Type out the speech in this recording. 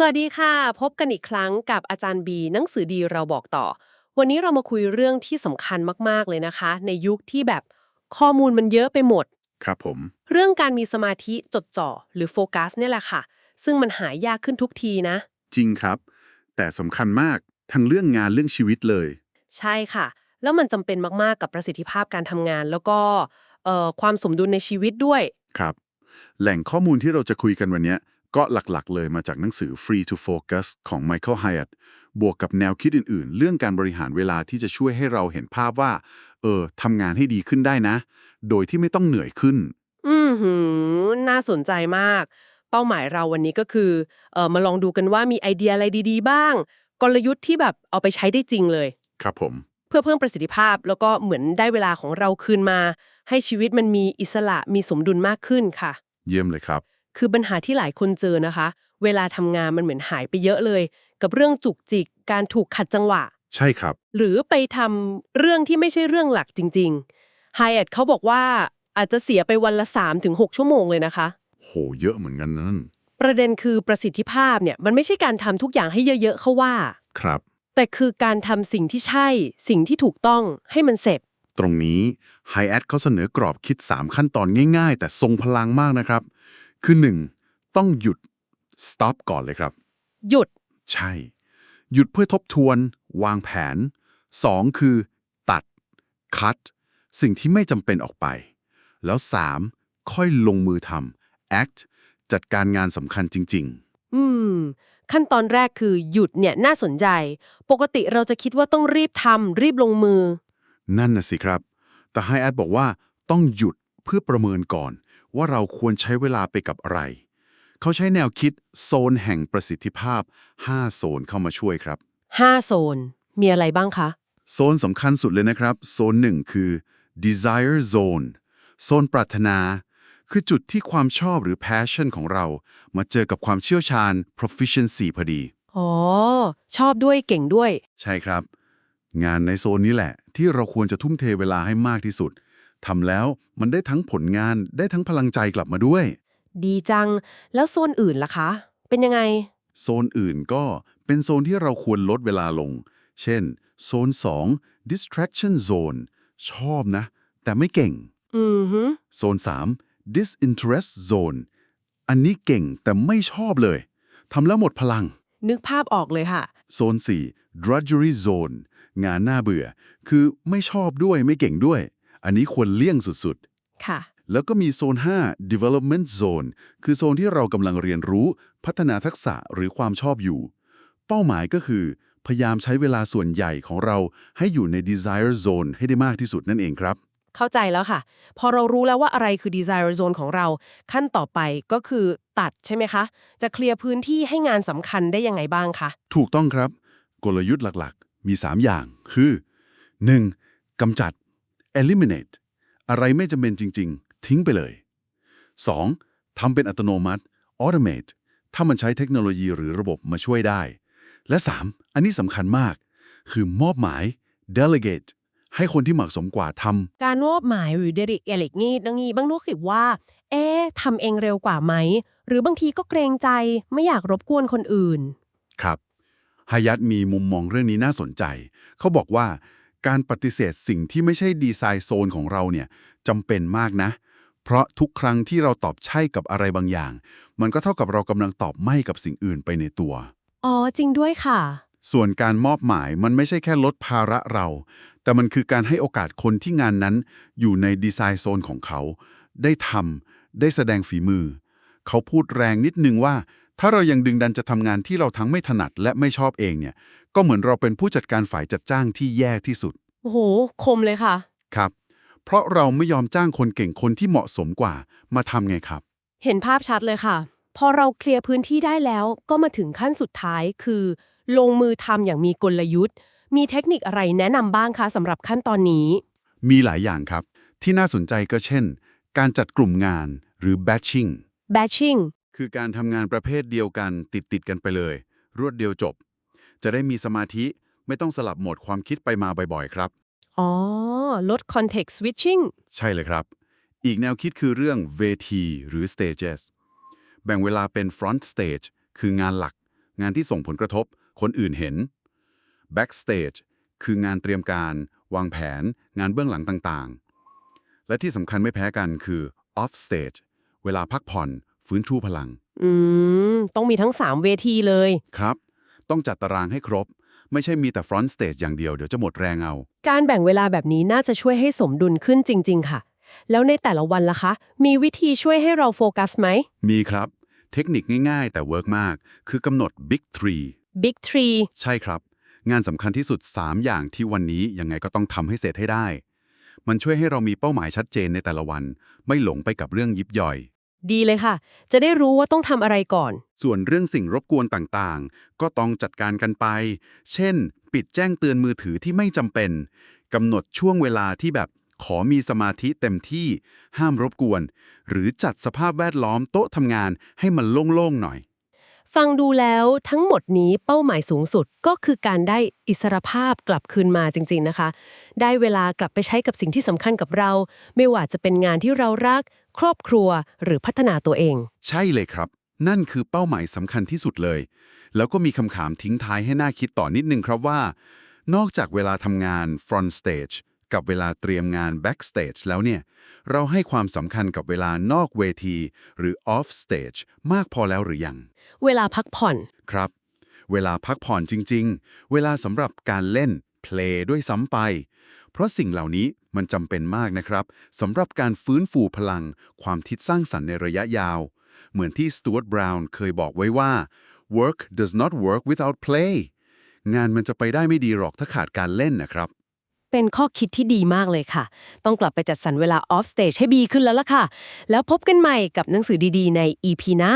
สวัสดีค่ะ พบกันอีกครั้งกับอาจารย์บีหนังสือดีเราบอกต่อ วันนี้เรามาคุยเรื่องที่สำคัญมากๆเลยนะคะ ในยุคที่แบบข้อมูลมันเยอะไปหมด ครับผม เรื่องการมีสมาธิจดจ่อหรือโฟกัสเนี่ยแหละค่ะ ซึ่งมันหายากขึ้นทุกทีนะ จริงครับ แต่สำคัญมากทั้งเรื่องงานเรื่องชีวิตเลย ใช่ค่ะ แล้วมันจำเป็นมากๆกับประสิทธิภาพการทำงาน แล้วก็เอ่อความสมดุลในชีวิตด้วย ครับ แหล่งข้อมูลที่เราจะคุยกันวันเนี้ย ก็หลักๆ เลยมาจากหนังสือ Free to Focus ของ Michael Hyatt บวกกับแนวคิดอื่นๆ เรื่องการบริหารเวลาที่จะช่วยให้เราเห็นภาพว่า เออทำงานให้ดีขึ้นได้นะ โดยที่ไม่ต้องเหนื่อยขึ้น อือหือ น่าสนใจมาก เป้าหมายเราวันนี้ก็คือเออมาลองดูกันว่ามีไอเดียอะไรดี ๆ บ้าง กลยุทธ์ที่แบบเอาไปใช้ได้จริงเลย ครับผม เพื่อเพิ่มประสิทธิภาพแล้วก็เหมือนได้เวลาของเราคืนมา ให้ชีวิตมันมีอิสระมีสมดุลมากขึ้นค่ะ เยี่ยมเลยครับ คือปัญหาที่หลายคนเจอนะคะ เวลาทำงานมันเหมือนหายไปเยอะเลย กับเรื่องจุกจิกการถูกขัดจังหวะ ใช่ครับ หรือไปทำเรื่องที่ไม่ใช่เรื่องหลักจริงๆไฮแอทเขาบอกว่าอาจจะเสียไปวันละ 3-6 ชั่วโมงเลยนะคะ โห เยอะเหมือนกันนั่น ประเด็นคือประสิทธิภาพเนี่ยมันไม่ใช่การทำทุกอย่างให้เยอะๆเขาว่า ครับ แต่คือการทำสิ่งที่ใช่ สิ่งที่ถูกต้องให้มันเสร็จ ตรงนี้ Hi a t เขาเสนอกรอบคิด 3 ขั้นตอนง่ายๆ แต่ทรงพลังมากนะครับ คือ 1. ต้องหยุด stop ก่อนเลยครับ หยุด ใช่ หยุดเพื่อทบทวน วางแผน 2. คือ ตัด cut สิ่งที่ไม่จำเป็นออกไป แล้ว 3. ค่อยลงมือทำ act จัดการงานสำคัญจริงอืม ขั้นตอนแรกคือหยุดเนี่ยน่าสนใจ ปกติเราจะคิดว่าต้องรีบทำรีบลงมือๆนั่นน่ะสิครับ แต่ Hi a t บอกว่าต้องหยุดเพื่อประเมินก่อน ว่าเราควรใช้เวลาไปกับอะไร เขาใช้แนวคิดโซนแห่งประสิทธิภาพ 5 โซนเข้ามาช่วยครับ 5 โซน มีอะไรบ้างคะ โซนสำคัญสุดเลยนะครับ โซนหนึ่งคือ desire zone โซนปรารถนา คือจุดที่ความชอบหรือ passion ของเรา มาเจอกับความเชี่ยวชาญ proficiency พอดี อ๋อ ชอบด้วยเก่งด้วย ใช่ครับ งานในโซนนี้แหละ ที่เราควรจะทุ่มเทเวลาให้มากที่สุด ทำแล้วมันได้ทั้งผลงานได้ทั้งพลังใจกลับมาด้วย ดีจัง แล้วโซนอื่นล่ะคะ เป็นยังไง โซนอื่นก็เป็นโซนที่เราควรลดเวลาลง เช่น โซน 2 distraction zone ชอบนะ แต่ไม่เก่ง อือฮึโซน 3 disinterest zone อันนี้เก่งแต่ไม่ชอบเลยทำแล้วหมดพลัง นึกภาพออกเลยค่ะ โซน 4 drudgery zone งานน่าเบื่อ คือไม่ชอบด้วยไม่เก่งด้วย อันนี้ควรเลี่ยงสุดค่ะๆแล้วก็มีโซน 5 development zone คือโซนที่เรากำลังเรียนรู้ พัฒนาทักษะหรือความชอบอยู่ เป้าหมายก็คือ พยายามใช้เวลาส่วนใหญ่ของเราให้อยู่ใน desire zone ให้ได้มากที่สุดนั่นเองครับเข้าใจแล้วค่ะ พอเรารู้แล้วว่าอะไรคือ desire zone ของเรา ขั้นต่อไปก็คือตัดใช่ไหมคะ จะเคลียร์พื้นที่ให้งานสำคัญได้ยังไงบ้างคะ ถูกต้องครับ กลยุทธ์หลักๆ มี 3 อย่างคือ 1. กำจัด eliminate อะไรไม่จำเป็นจริง ๆ ทิ้งไปเลย 2. ทำเป็นอัตโนมัติ automate ถ้ามันใช้เทคโนโลยีหรือระบบมาช่วยได้ และ 3. อันนี้สำคัญมาก คือมอบหมาย delegate ให้คนที่เหมาะสมกว่าทำ การมอบหมายหรือเดริกเอลิกนี่ดังนี้บางรู้สึกว่า เอ๊ะทำเองเร็วกว่าไหม หรือบางทีก็เกรงใจไม่อยากรบกวนคนอื่น ครับฮายัตมีมุมมองเรื่องนี้น่าสนใจ เขาบอกว่า การปฏิเสธสิ่งที่ไม่ใช่ดีไซน์โซนของเราเนี่ยจำเป็นมากนะ เพราะทุกครั้งที่เราตอบใช่กับอะไรบางอย่าง มันก็เท่ากับเรากำลังตอบไม่กับสิ่งอื่นไปในตัว อ๋อ จริงด้วยค่ะ ส่วนการมอบหมายมันไม่ใช่แค่ลดภาระเรา แต่มันคือการให้โอกาสคนที่งานนั้น อยู่ในดีไซน์โซนของเขา ได้ทำได้แสดงฝีมือ เขาพูดแรงนิดนึงว่า ถ้าเรายังดึงดันจะทำงานที่เราทั้งไม่ถนัดและไม่ชอบเองเนี่ย ก็เหมือนเราเป็นผู้จัดการฝ่ายจัดจ้างที่แย่ที่สุด โอ้โห คมเลยค่ะ ครับ เพราะเราไม่ยอมจ้างคนเก่งคนที่เหมาะสมกว่า มาทำไงครับ เห็นภาพชัดเลยค่ะ พอเราเคลียร์พื้นที่ได้แล้ว ก็มาถึงขั้นสุดท้ายคือ ลงมือทำอย่างมีกลยุทธ์ มีเทคนิคอะไรแนะนำบ้างคะสำหรับขั้นตอนนี้ มีหลายอย่างครับ ที่น่าสนใจก็เช่น การจัดกลุ่มงานหรือ batching batching คือการทำงานประเภทเดียวกันติดติดๆกันไปเลย รวดเดียวจบ จะได้มีสมาธิไม่ต้องสลับโหมดความคิดไปมาบ่อยๆ ครับ อ๋อ ลด context switching ใช่เลยครับ อีกแนวคิดคือเรื่องเวทีหรือ stages แบ่งเวลาเป็น front stage คืองานหลัก งานที่ส่งผลกระทบ คนอื่นเห็น backstage คืองานเตรียมการ วางแผน งานเบื้องหลังต่างๆ และที่สำคัญไม่แพ้กันคือ off stage เวลาพักผ่อน ฟื้นชูพลัง อืม ต้องมีทั้ง 3 เวทีเลย ครับ ต้องจัดตารางให้ครบ ไม่ใช่มีแต่ front stage อย่างเดียว เดี๋ยวจะหมดแรงเอา การแบ่งเวลาแบบนี้น่าจะช่วยให้สมดุลขึ้นจริง ๆ ค่ะ แล้วในแต่ละวันล่ะคะ มีวิธีช่วยให้เราโฟกัสไหม มีครับ เทคนิคง่ายๆ แต่เวิร์กมาก คือกำหนด big three Big Tree ใช่ครับ งานสำคัญที่สุด 3 อย่างที่วันนี้ยังไงก็ต้องทำให้เสร็จให้ได้ มันช่วยให้เรามีเป้าหมายชัดเจนในแต่ละวัน ไม่หลงไปกับเรื่องยิบย่อย ดีเลยค่ะ จะได้รู้ว่าต้องทำอะไรก่อน ส่วนเรื่องสิ่งรบกวนต่างๆ ก็ต้องจัดการกันไป เช่น ปิดแจ้งเตือนมือถือที่ไม่จำเป็นกำหนดช่วงเวลาที่แบบขอมีสมาธิเต็มที่ห้ามรบกวน หรือจัดสภาพแวดล้อมโต๊ะทำงานให้มันโล่งๆหน่อย ฟังดูแล้วทั้งหมดนี้เป้าหมายสูงสุดก็คือการได้อิสรภาพกลับคืนมาจริง ๆนะคะ ได้เวลากลับไปใช้กับสิ่งที่สำคัญกับเรา ไม่ว่าจะเป็นงานที่เรารัก ครอบครัวหรือพัฒนาตัวเอง ใช่เลยครับ นั่นคือเป้าหมายสำคัญที่สุดเลย แล้วก็มีคำถามทิ้งท้ายให้น่าคิดต่อนิดนึงครับว่า นอกจากเวลาทำงาน front stage กับเวลาเตรียมงาน backstage แล้วเนี่ย เราให้ความสำคัญกับเวลานอกเวที หรือ off stage มากพอแล้วหรือยัง เวลาพักผ่อน ครับ เวลาพักผ่อนจริง ๆ เวลาสำหรับการเล่น เพลย์ด้วยซ้ำไป เพราะสิ่งเหล่านี้มันจำเป็นมากนะครับสำหรับการฟื้นฟูพลัง ความคิดสร้างสรรค์ในระยะยาว เหมือนที่สตู a r ตบราวน์เคยบอกไว้ว่า work does not work without play งานมันจะไปได้ไม่ดีหรอกถ้าขาดการเล่นนะครับ เป็นข้อคิดที่ดีมากเลยค่ะ ต้องกลับไปจัดสรรเวลาออฟสเตจให้ดีขึ้นแล้วล่ะค่ะ แล้วพบกันใหม่กับหนังสือดีๆ ใน EP หน้า